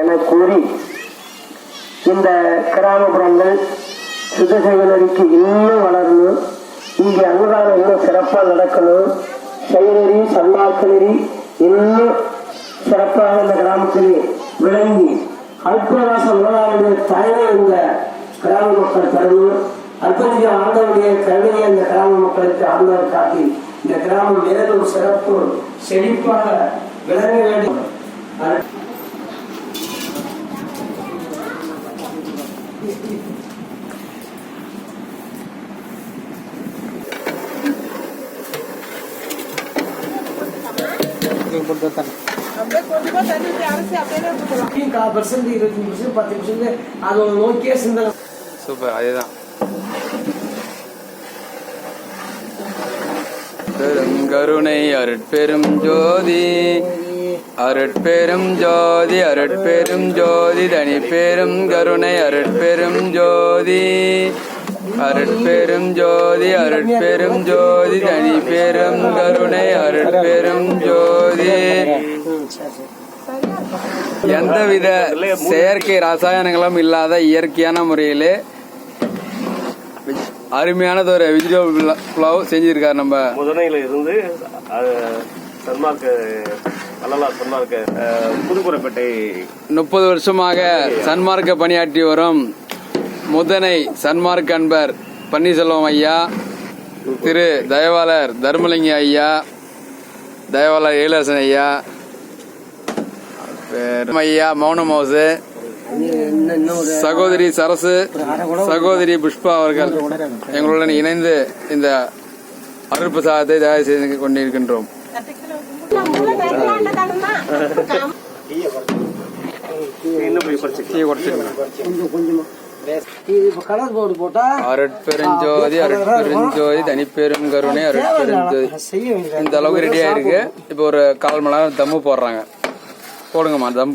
என கூறி இந்த கிராமப்புறங்கள் சுத்தசேவை இன்னும் வளரணும். இங்கே அன்னதானம் இன்னும் சிறப்பாக நடக்கணும். செயலறி சன்மார்க்க இன்னும் சிறப்பாக இந்த கிராமத்தில் விளங்கி அல்பராச உலகாவுடைய தலைமை இந்த கிராம மக்கள் தரணும் அற்புதம் ஆண்டவருடைய கருணையை இந்த கிராம மக்களுக்கு ஆண்டவர் காட்டி இந்த கிராமம் மேலும் சிறப்பு செழிப்பாக விளங்க வேண்டும். அதை நோக்கியே சிந்தனை. சூப்பர் அதேதான். பெருங்கருணை அருட்பெரும் ஜோதி அருட்பெரும் ஜோதி அருட்பெரும் ஜோதி தனி பெரும் கருணை அருட்பெரும் ஜோதி. அருட்பெரும் ஜோதி அருட்பெரும் ஜோதி தனி பெரும் கருணை அருட்பெரும் ஜோதி. எந்தவித செயற்கை ரசாயனங்களும் இல்லாத இயற்கையான முறையிலே அருமையானது ஒரு வெஜிடபிள் புலாவ் செஞ்சிருக்காரு நம்ம. முதனையில இருந்து சன்மார்க்க வள்ளலார் சன்மார்க்க அஹ், புதுக்குறப்பேட்டை முப்பது வருஷமாக சன்மார்க்க பணியாற்றி வரும் முதனை சன்மார்க்க அன்பர் பன்னீர்செல்வம் ஐயா திரு தயவாளர் தர்மலிங்க ஐயா தயவாளர் ஏலரசன் ஐயா ஐயா மௌனம் ஹவுஸ் சகோதரி சரசு சகோதரி புஷ்பா அவர்கள் எங்களுடன் இணைந்து இந்த அருட்பிரசாதத்தை தயார் செய்து கொண்டிருக்கின்றோம். இன்னும் போய் அருட்பெருஞ்சோதி அருட்பெருஞ்சோதி தனிப்பெரும் கருணை அருட்பெருஞ்சோதி. இந்த அளவுக்கு ரெடியா இருக்கு இப்போ ஒரு கால் மணி நேரம் தம்மு போடுறாங்க. போடுங்கம்மா தம்